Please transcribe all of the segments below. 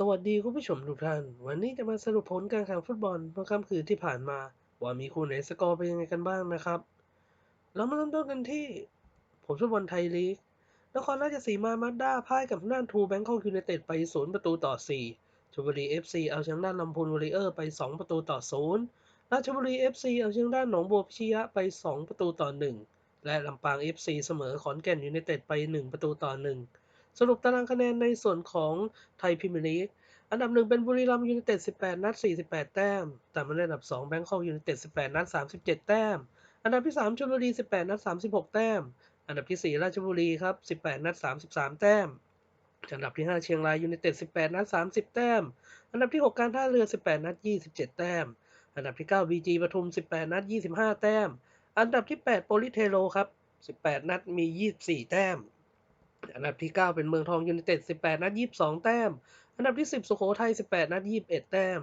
สวัสดีคุณผู้ชมทุกท่าน วันนี้จะมาสรุปผลการแข่งฟุตบอลเมื่อค่ำคืนที่ผ่านมา ว่ามีคู่ไหนสกอร์เป็นยังไงกันบ้างนะครับ เรามาเริ่มต้นกันที่ ผลฟุตบอลไทยลีก นครราชสีมามาด้าพ่ายกับทางด้านทูแบงคอกยูไนเต็ดไป 0 ประตูต่อ 4ชลบุรี FC เอาชนะด้านลำพูนวอริเออร์ไป 2 ประตูต่อ 0 ราชบุรี FC เอาชนะด้านหนองบัวพิชยะไป 2 ประตูต่อ 1 และลำปาง FC เสมอขอนแก่นยูไนเต็ดไป 1 ประตูต่อ 1 สรุปตารางคะแนนในส่วนของไทยพรีเมียร์ลีก อันดับหนึ่งเป็นบุรีรัมย์ยูไนเต็ด 18 นัด 48 แต้ม แต่มาในอันดับ2แบงคอกยูไนเต็ด 18 นัด 37 แต้ม อันดับที่ 3ชลบุรี 18 นัด 36 แต้ม อันดับที่ 4 ราชบุรีครับ 18 นัด 33 แต้ม อันดับที่ 5 เชียงรายยูไนเต็ด 18 นัด 30 แต้ม อันดับที่ 6 การท่าเรือ 18 นัด 27 แต้ม อันดับที่9บีจีปทุม 18 นัด 25 แต้ม อันดับที่ 8 โปลิเทโรครับ 18 นัด มี 24 แต้ม อันดับที่ 9 เป็นเมืองทองยูไนเต็ด 18 นัด 22 แต้ม อันดับที่ 10 สุโขทัย 18 นัด 21 แต้ม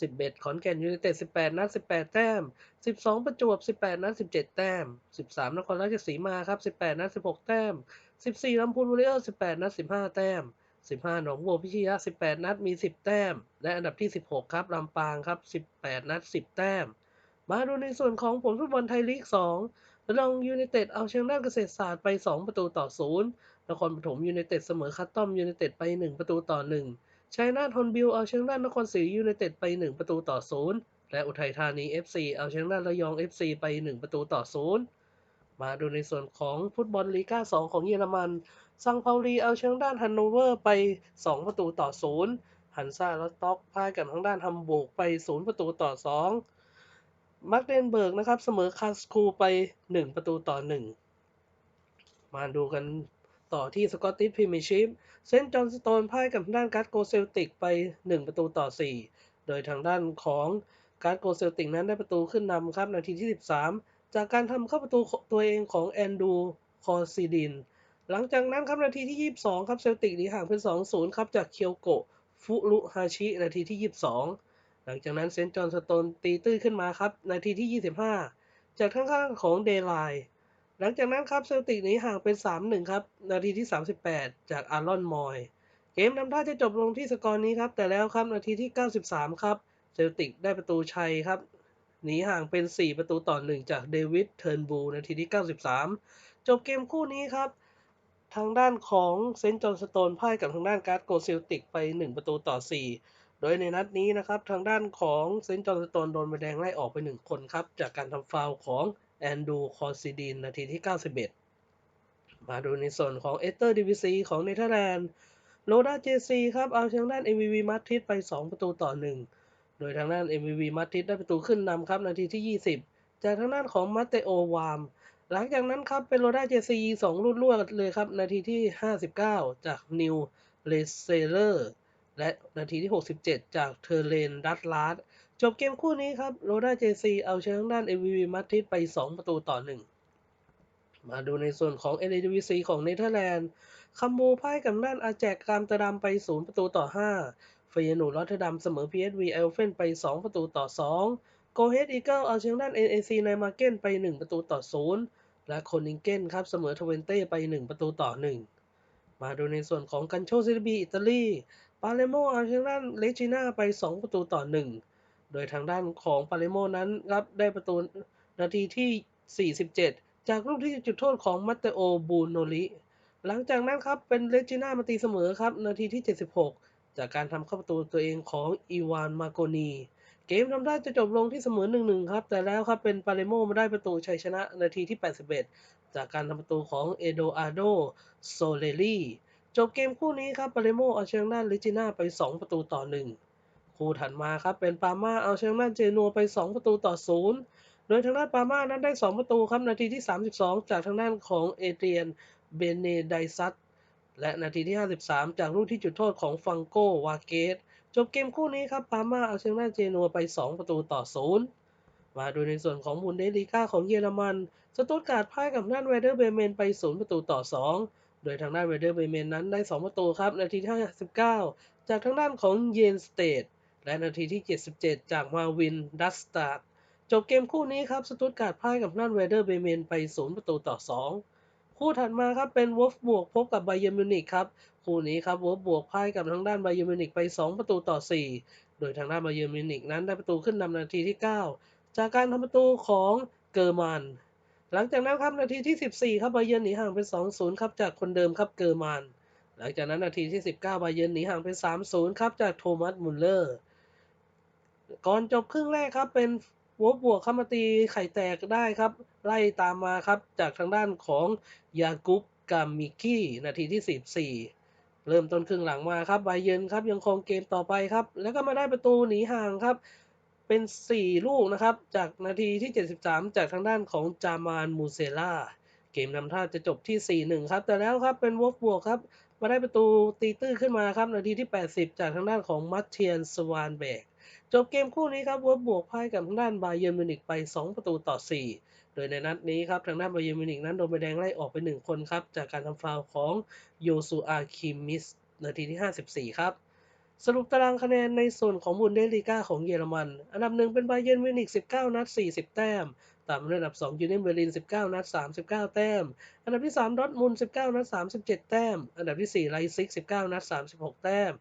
11 ขอนแก่นยูไนเต็ด 18 นัด 18 แต้ม 12 ประจวบ 18 นัด 17 แต้ม 13 นครราชสีมาครับ 18 นัด 16 แต้ม 14 ลำพูนวอริเออร์ 18 นัด 15 แต้ม 15 หนองบัวพิชยะ 18 นัด มี 10 แต้ม และอันดับที่ 16 ครับ ลำปางครับ 18 นัด 10 แต้ม มาดูในส่วนของผลฟุตบอลไทยลีก 2 ระนองยูไนเต็ดเอาชนะด้านเกษตรศาสตร์ไป 2 ประตูต่อ0นครปฐมยูไนเต็ดเสมอคัตตอมยูไนเต็ดไป 1 ประตูต่อ1ชัยนาทฮอนบิลเอาชนะด้านนครศรียูไนเต็ดไป 1 ประตูต่อ0และอุทัยธานี FC เอาชนะด้านระยอง FC ไป 1 ประตูต่อ0มาดูในส่วนของฟุตบอลลีกา 2 ของเยอรมันซังเปาลีเอาชนะด้านฮันโนเวอร์ไป 2 ประตูต่อ0ฮันซาลอสต็อกพ่ายกับทางด้านฮัมบูร์กไป 0 ประตูต่อ 2 มาร์กเดนเบิร์กนะครับ เสมอคาสคูไป 1 ประตูต่อ 1 มาดูกันต่อที่สกอตติชพรีเมียร์ชิพเซนต์จอห์นสโตนพ่ายกับทางด้านการ์ดโกเซลติกไป 1 ประตูต่อ 4 โดยทางด้านของการ์ดโกเซลติกนั้นได้ประตูขึ้นนำครับนาทีที่ 13 จากการทำเข้าประตูตัวเองของแอนดูคอซีดิน หลังจากนั้นครับนาทีที่ 22 ครับเซลติกหนีห่างเป็น 2-0 ครับจากเคียวโกฟุรุฮาชิ นาทีที่ 22 หลังจากนั้นเซนต์จอห์นสโตนตีตื้นขึ้นมาครับ นาทีที่ 25 จากข้างๆของเดลายหลังจากนั้นครับเซลติกหนีห่างเป็น 3-1 ครับ นาทีที่ 38 จากอารอนมอย เกมนำท่าจะจบลงที่สกอร์นี้ครับ แต่แล้วครับ นาทีที่ 93 ครับ เซลติกได้ประตูชัยครับ หนีห่างเป็น 4 ประตูต่อ 1 จากเดวิดเทิร์นบูนาทีที่ 93 จบเกมคู่นี้ครับ ทางด้านของเซนต์จอห์นสโตนพ่ายกับทางด้านการ์ดโกเซลติกไป 1 ประตูต่อ 4 โดยในนัดนี้นะครับทางด้านของเซนต์จอห์นสโตนโดนใบแดงไล่ออกไป 1 คนครับ จากการทำฟาวของแอนดูคอซิดินนาทีที่ 91 มาดูในส่วนของเอเตอร์ดิวิซีของเนเธอร์แลนด์โลดาเจซีครับเอาทางด้าน MVP มาร์ทิสไป 2 ประตูต่อ 1 โดยทางด้าน MVP มาร์ทิสได้ประตูขึ้นนำครับนาทีที่ 20 จากทางด้านของมาเตโอวามหลังจากนั้นครับเป็นโรด้าเจซีสองลูดลวดเลยครับ นาทีที่ 59 จากนิวเลเซเลอร์ และนาทีที่ 67 จากเทอร์เลนดัตลาร์ดจบเกมคู่นี้ครับโรด้าเจซีเอาชนะทางด้าน MVP มาทิสไป 2 ประตูต่อ 1 มาดูในส่วนของ NADVC ของเนเธอร์แลนด์คัมบูพ่ายกับด้านอาแจกกามตะดำไป 0 ประตูต่อ 5 เฟยนูรอตเทอร์ดัมเสมอ PSV เอลเฟนไป 2 ประตูต่อ 2 โกเฮดอีเกิลเอาชนะด้าน NAC ในมาเก้นไป 1 ประตูต่อ 0 และโคนิงเกนครับเสมอทเวนเต้ไป 1 ประตูต่อ 1 มาดูในส่วนของกันโชซิลบีอิตาลี ปาเลโมเอาชนะด้านเลจิน่าไป 2 ประตูต่อ 1 โดยทางด้านของปาเลโมนั้นรับได้ประตูนาทีที่ 47 จากลูกที่จุดโทษของมัตเตโอบูโนลิ หลังจากนั้นครับเป็นเลจิน่ามาตีเสมอครับ นาทีที่ 76 จากการทำเข้าประตูตัวเองของอีวานมาโกนี เกมทำได้จะจบลงที่เสมอ 1-1 ครับ แต่แล้วครับเป็นปาเลโมมาได้ประตูชัยชนะนาทีที่ 81 จากการทำประตูของเอโดอาโดโซเลลี จบเกมคู่นี้ครับปาเลโมเอาชนะเลจิน่าไป 2 ประตูต่อ 1 คู่ถัดมาครับเป็นปาม่าเอาชนะเจนัวไป 2 ประตูต่อ 0 โดยทางด้านปาม่านั้นได้ 2 ประตูครับนาทีที่ 32 จากทางด้านของเอเดรียนเบเนไดซัตและนาทีที่ 53 จากลูกที่จุดโทษของฟังโกวาเกต จบเกมคู่นี้ครับปาม่าเอาชนะเจนัวไป 2 ประตูต่อ 0มาดูในส่วนของบุนเดสลีกาของเยอรมัน สตุตการ์ดพ่ายกับด้านเวเดอร์เบเมนไป 0 ประตูต่อ 2 โดยทางด้านเวเดอร์เบเมนนั้นได้ 2 ประตูครับ นาทีที่59 จากทางด้านของเยนสเตดและนาทีที่ 77 จากมาวินดัสตาร์จบเกมคู่นี้ครับ สตุตการ์ดพ่ายกับด้านเวเดอร์เบเมนไป 0 ประตูต่อ 2 คู่ถัดมาครับเป็นวอฟบวกพบกับไบเยอร์มิวนิกครับ คู่นี้ครับ Wolves บวกพ่ายกับทางด้าน Bayern Munich ไป 2 ประตูต่อ 4 โดยทางด้าน Bayern Munich นั้นได้ประตูขึ้นนำนาทีที่ 9 จากการทำประตูของเกอร์มัน หลังจากนั้นครับนาทีที่ 14 ครับ Bayern หนีห่างเป็น 2-0 ครับจากคนเดิมครับเกอร์มันหลังจากนั้นนาทีที่ 19 Bayern หนีห่างเป็น 3-0 ครับจากโทมัสมุลเลอร์ ก่อนจบครึ่งแรกครับเป็นวบบวกเข้ามาตีไข่แตกได้ครับ ไล่ตามมาครับจากทางด้านของยากุปกามิกี้นาทีที่ 14 เริ่มต้นครึ่งหลังมาครับไบเยนครับยังคงเกมต่อไปครับ แล้วก็มาได้ประตูหนีห่างครับ เป็น 4 ลูกนะครับ จากนาทีที่ 73 จากทางด้านของจามานมูเซล่า เกมนำท่าจะจบที่ 4-1 ครับ แต่แล้วครับเป็นวบบวกครับ มาได้ประตูตีตื้นขึ้นมาครับ นาทีที่ 80 จากทางด้านของมัตเทียนสวานเบก จบเกมคู่นี้ครับวบบวกพ่ายกับทางด้านบาเยอร์มิวนิกไป 2 ประตูต่อ 4 โดยในนัดนี้ครับทางด้านบาเยอร์มิวนิกนั้นโดนใบแดงไล่ออกไป 1 คนครับจากการทำฟาวล์ของโยซูอาคิมิส นาทีที่ 54 ครับ สรุปตารางคะแนนในส่วนของบุนเดสลีกาของเยอรมัน อันดับหนึ่งเป็นไบเยอร์มิวนิก19 นัด 40 แต้ม ตามด้วยอันดับ2ยูเนียนเบอร์ลิน 19 นัด 39 แต้ม อันดับที่3ดอร์ทมุน19 นัด 37 แต้ม อันดับที่4ไลซิก 19 นัด 36 แต้ม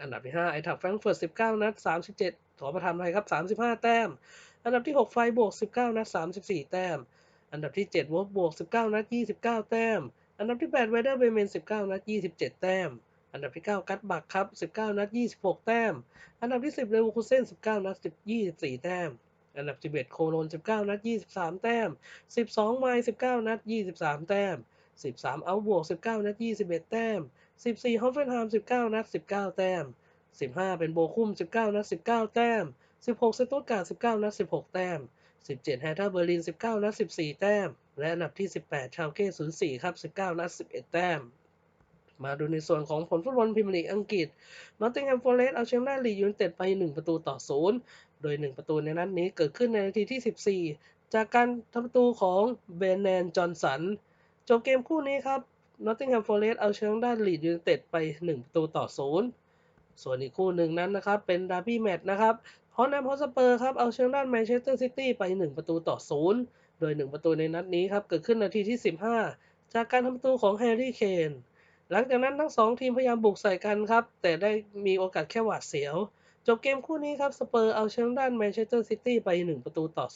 อันดับที่5ไอทักแฟรงเฟิร์ต19 นัด 37 ขอประทานไทยครับ 35 แต้ม อันดับที่6ไฟบวก 19 นัด 34 แต้ม อันดับที่7วอลบวก 19 นัด 29 แต้ม อันดับที่8เวเดอร์เบเมน 19 นัด 27 แต้ม อันดับที่ 9 กัตบักครับ 19 นัด 26 แต้ม อันดับที่ 10เลวูคูเซน19 นัด24 แต้ม อันดับ 11 โคโลน 19 นัด 23 แต้ม 12 ไมล์ 19 นัด 23 แต้ม 13 เอาบวก 19 นัด 21 แต้ม 14 ฮอฟเฟนไฮม์19 นัด 19 แต้ม 15 เป็นโบคุ้ม19 นัด 19 แต้ม 16 สตุตการ์ด19 นัด 16 แต้ม 17 แฮร์ท่าเบอร์ลิน 19 นัด 14 แต้ม และอันดับที่ 18 ชาวเก้04 ครับ 19 นัด 11 แต้ม มาดูในส่วนของผลฟุตบอลพรีเมียร์ลีกอังกฤษนอตติงแฮมฟอร์เรสต์เอาชนะลีดยูไนเต็ดไป 1 ประตูต่อ 0 โดย 1 ประตูในนัดนี้เกิดขึ้นในนาทีที่ 14 จากการทำประตูของเบนแนนจอห์นสัน จบเกมคู่นี้ครับนอตติงแฮมฟอร์เรสต์เอาชนะด้านลีดยูไนเต็ดไป 1 ประตูต่อ 0 ส่วนอีกคู่หนึ่งนั้นนะครับเป็นดาร์บี้แมตช์นะครับฮอนแอมฮอสเปอร์ครับเอาชนะด้านแมนเชสเตอร์ซิตี้ไป 1 ประตูต่อ 0 โดย 1 ประตูในนัดนี้ครับเกิดขึ้นนาทีที่ 15 จากการทำประตูของแฮร์รี่เคน หลังจากนั้นทั้ง2ทีมพยายามบุกใส่กันครับ แต่ได้มีโอกาสแค่หวาดเสียว จบเกมคู่นี้ครับสเปอร์เอาชนะด้านแมนเชสเตอร์ซิตี้ไป 1 ประตูต่อ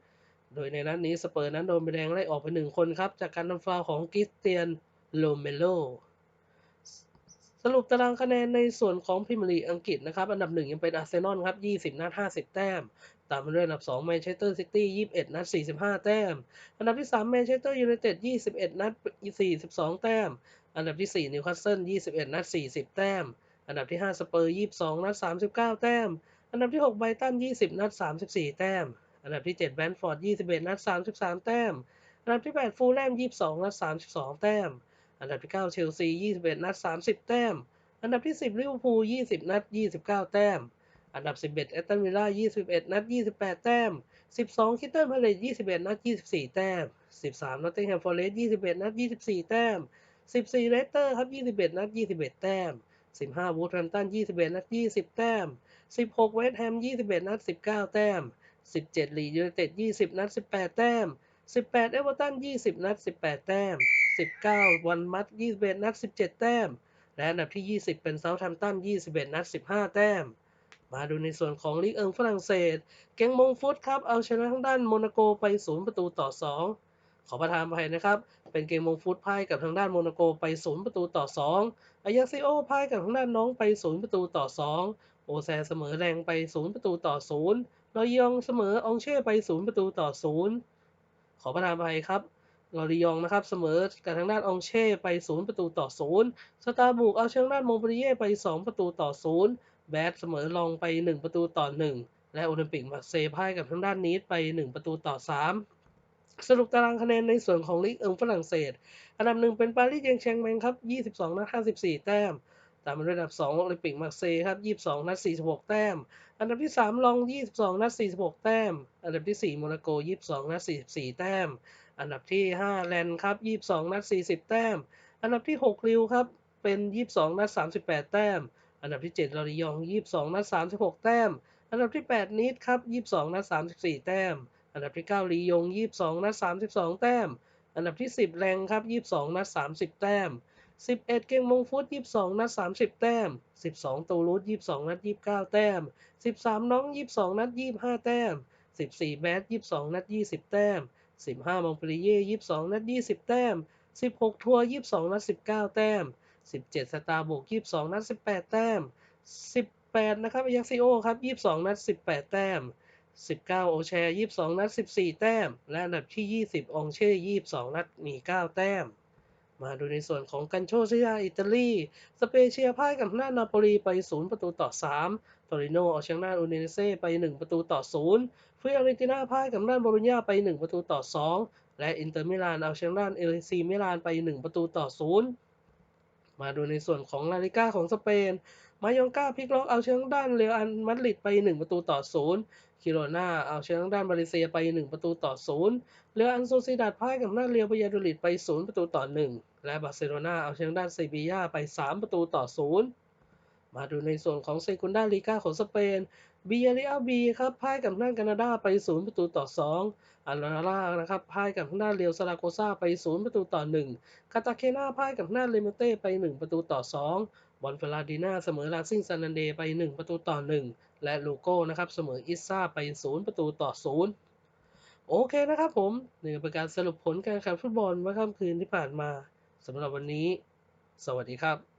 0โดยในนัดนี้สเปอร์นั้นโดนใบแดงไล่ออกไป 1 คนครับ จากการทำฟาวของคริสเตียนโลเมโลสรุปตารางคะแนนในส่วนของพรีเมียร์ลีกอังกฤษนะครับ อันดับ 1 ยังเป็นอาร์เซนอลครับ 20 นัด 50 แต้ม ตามมาด้วยอันดับ2แมนเชสเตอร์ซิตี้ 21 นัด 45 แต้ม อันดับที่3แมนเชสเตอร์ยูไนเต็ด 21 นัด 42 แต้ม อันดับที่4นิวคาสเซิล21 นัด 40 แต้ม อันดับที่ 5 สเปอร์ 22 นัด 39 แต้ม อันดับที่ 6 ไบตัน 20 นัด 34 แต้ม อันดับที่ 7 แบนฟอร์ด 21 นัด 33 แต้ม อันดับที่ 8 ฟูลแลม 22 นัด 32 แต้ม อันดับที่ 9 เชลซี 21 นัด 30 แต้ม อันดับที่ 10 ลิเวอร์พูล 20 นัด 29 แต้ม อันดับ 11 แอตตันวิลล่า 21 นัด 28 แต้ม 12 คิตเติลพาเลต21 นัด 24 แต้ม 13 นอตติงแฮมฟอร์เรสต์21 นัด 24 แต้ม 14 เลสเตอร์ครับ 21 นัด 21 แต้ม 15 วูดแฮมตัน 21 นัด 20 แต้ม 16 เวสต์แฮม 21 นัด 19 แต้ม 17 ลีดยูไนเต็ด 20 นัด 18 แต้ม 18 เอเวอร์ตัน 20 นัด 18 แต้ม 19 วันมัด 21 นัด 17 แต้ม และอันดับที่ 20 เป็นเซาท์แฮมตัน 21 นัด 15 แต้มมาดูในส่วนของลีกเอิงฝรั่งเศส เกงมงฟุตครับ เอาชนะทางด้านโมนาโกไป 0 ประตูต่อ 2 ขอประทานอภัยนะครับ เป็นเกมมงฟุตพ่ายกับทางด้านโมนาโกไป 0 ประตูต่อ 2อายาซิโอพ่ายกับทางด้านน้องไป 0 ประตูต่อ 2 โอแซเสมอแรงไป 0 ประตูต่อ0ลอยองเสมอองเช่ไป 0 ประตูต่อ 0 ขอประทานอภัยครับลอริยองนะครับเสมอกับทางด้านองเช่ไป 0 ประตูต่อ 0 สตาร์บุกเอาชนะด้านโมงปรีเย่ไป 2 ประตูต่อ 0 แบดเสมอลองไป 1 ประตูต่อ 1 และโอลิมปิกมาเซพ่ายกับทางด้านนีสไป 1 ประตูต่อ 3 สรุปตารางคะแนนในส่วนของลีกเอิงฝรั่งเศส อันดับหนึ่งเป็นปารีสแยงแชงแมงครับ 22 นัด 54 แต้ม ตามมาด้วยอันดับ 2 โอลิมปิกมาร์เซย์ครับ 22 นัด 46 แต้ม อันดับที่ 3 ลอง 22 นัด 46 แต้ม อันดับที่ 4 โมนาโก 22 นัด 44 แต้ม อันดับที่ 5 แลนด์ครับ 22 นัด 40 แต้ม อันดับที่6ริวครับ เป็น 22 นัด 38 แต้ม อันดับที่ 7 ลอริยอง 22 นัด 36 แต้ม อันดับที่ 8 นิดครับ 22 นัด 34 แต้ม อันดับที่ 9 ลียง 22 นัด 32 แต้ม อันดับที่ 10 แรงครับ 22 นัด 30 แต้ม 11 เกมมงฟุต 22 นัด 30 แต้ม 12 ตูรุส22 นัด 29 แต้ม 13 น้อง 22 นัด 25 แต้ม 14แบด22 นัด 20 แต้ม 15 มองปรีเย่22 นัด 20 แต้ม 16 ทัวร์22 นัด 19 แต้ม 17 สตาร์บุก22 นัด 18 แต้ม 18 นะครับยักซิโอครับ 22 นัด 18 แต้ม 19 โอแชร์ 22 นัด 14 แต้ม และอันดับที่ 20 องเช่ 22 นัดมี 9 แต้ม มาดูในส่วนของกันโชเซียอิตาลี สเปเชียพ่ายกับหน้านาโปลีไป 0 ประตูต่อ3โตริโนเอาชนะอูเนเซ่ไป 1 ประตูต่อ 0 ฟิออเรนติน่าพ่ายกับด้านโบโลญญาไป 1 ประตูต่อ 2 และอินเตอร์มิลานเอาชนะด้านเอลซีมิลานไป 1 ประตูต่อ 0 มาดูในส่วนของลาลิก้าของสเปน มายองกาพลิกล็อกเอาเชนะด้านเรอัลมาดริดไป 1 ประตูต่อ0คิโรนาเอาเชนะด้านบาเลเซียไป 1 ประตูต่อ0เรืออันโซซิดาดพ่ายกับด้าเรียวบายาโดลิดไป 0 ประตูต่อ 1 และบาร์เซโลนาเอาเชนะด้านเซบียาไป 3 ประตูต่อ0มาดูในส่วนของเซกุนดาลีกาของสเปนบียาริอาบีครับพ่ายกับด้านแคนาดาไป 0 ประตูต่อ 2อัลลาร่านะครับพ่ายกับด้าเรียวซาราโกซาไป 0 ประตูต่อ 1 คาตาเคนาพ่ายกับด้าเลมเต้ไป 1 ประตูต่อ 2 บอลเฟลาดินาเสมอลาซิงซันนันเดไป 1 ประตูต่อ 1 และลูโก้นะครับเสมออิซ่าไป 0 ประตูต่อ 0 โอเคนะครับผมนี่เป็นการสรุปผลการแข่งขันฟุตบอลเมื่อค่ำคืนที่ผ่านมาสำหรับวันนี้ สวัสดีครับ